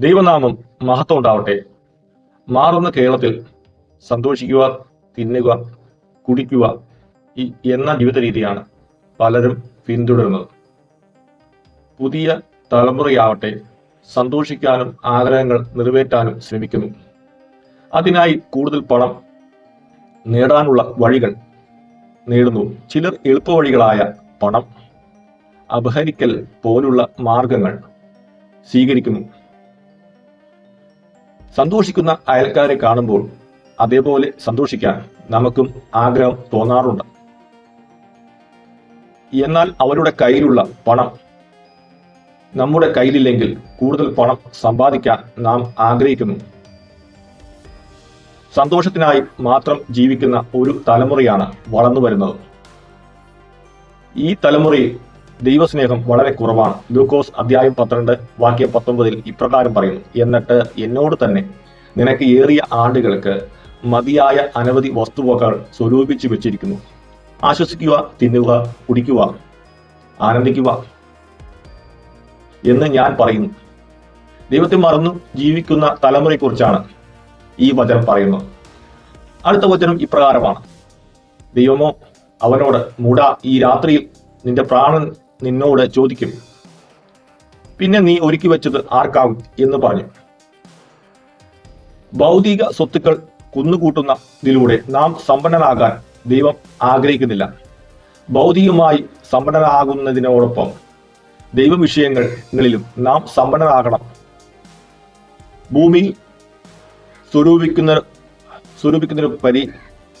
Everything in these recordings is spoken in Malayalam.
ദൈവനാമം മഹത്വം ഉണ്ടാവട്ടെ. മാറുന്ന കേരളത്തിൽ സന്തോഷിക്കുക തിന്നുക കുടിക്കുക ഈ എന്ന ജീവിത രീതിയാണ് പലരും പിന്തുടരുന്നത്. പുതിയ തലമുറയാവട്ടെ സന്തോഷിക്കാനും ആഗ്രഹങ്ങൾ നിറവേറ്റാനും ശ്രമിക്കുന്നു. അതിനായി കൂടുതൽ പണം നേടാനുള്ള വഴികൾ നേടുന്നു. ചിലർ എളുപ്പവഴികളായ പണം അപഹരിക്കൽ പോലുള്ള മാർഗങ്ങൾ സ്വീകരിക്കുന്നു. സന്തോഷിക്കുന്ന അയൽക്കാരെ കാണുമ്പോൾ അതേപോലെ സന്തോഷിക്കാൻ നമുക്കും ആഗ്രഹം തോന്നാറുണ്ട്. എന്നാൽ അവരുടെ കയ്യിലുള്ള പണം നമ്മുടെ കയ്യിലില്ലെങ്കിൽ കൂടുതൽ പണം സമ്പാദിക്കാൻ നാം ആഗ്രഹിക്കുന്നു. സന്തോഷത്തിനായി മാത്രം ജീവിക്കുന്ന ഒരു തലമുറയാണ് വളർന്നു വരുന്നത് ഈ തലമുറയിൽ ദൈവസ്നേഹം വളരെ കുറവാണ്. ലൂക്കോസ് അധ്യായം പന്ത്രണ്ട് വാക്യം പത്തൊമ്പതിൽ ഇപ്രകാരം പറയുന്നു. എന്നിട്ട് എന്നോട് തന്നെ നിനക്ക് ഏറിയ ആണ്ടുകൾക്ക് മതിയായ അനവധി വസ്തുവകൾ സ്വരൂപിച്ചു വെച്ചിരിക്കുന്നു. ആശ്വസിക്കുക തിന്നുക കുടിക്കുക ആനന്ദിക്കുക എന്ന് ഞാൻ പറയുന്നു. ദൈവത്തെ മറന്നു ജീവിക്കുന്ന തലമുറയെക്കുറിച്ചാണ് ഈ വചനം പറയുന്നത്. അടുത്ത വചനം ഇപ്രകാരമാണ്. ദൈവമോ അവനോട് മുട ഈ രാത്രിയിൽ നിന്റെ പ്രാണൻ നിന്നോട് ചോദിക്കും. പിന്നെ നീ ഒരുക്കി വെച്ചത് ആർക്കാവും എന്ന് പറഞ്ഞു. ഭൗതിക സ്വത്തുക്കൾ കുന്നുകൂട്ടുന്നതിലൂടെ നാം സമ്പന്നനാകാൻ ദൈവം ആഗ്രഹിക്കുന്നില്ല. ഭൗതികമായി സമ്പന്നനാകുന്നതിനോടൊപ്പം ദൈവവിഷയങ്ങളിലും നാം സമ്പന്നനാകണം ഭൂമി സ്വരൂപിക്കുന്ന സ്വരൂപിക്കുന്നതിനു പരി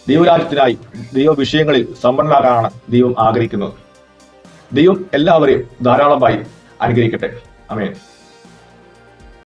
ദൈവരാജ്യത്തിനായി ദൈവ വിഷയങ്ങളിൽ സമ്പന്നനാകാനാണ് ദൈവം ആഗ്രഹിക്കുന്നത്. ദൈവം എല്ലാവരെയും ധാരാളമായി അനുഗ്രഹിക്കട്ടെ. അമേൻ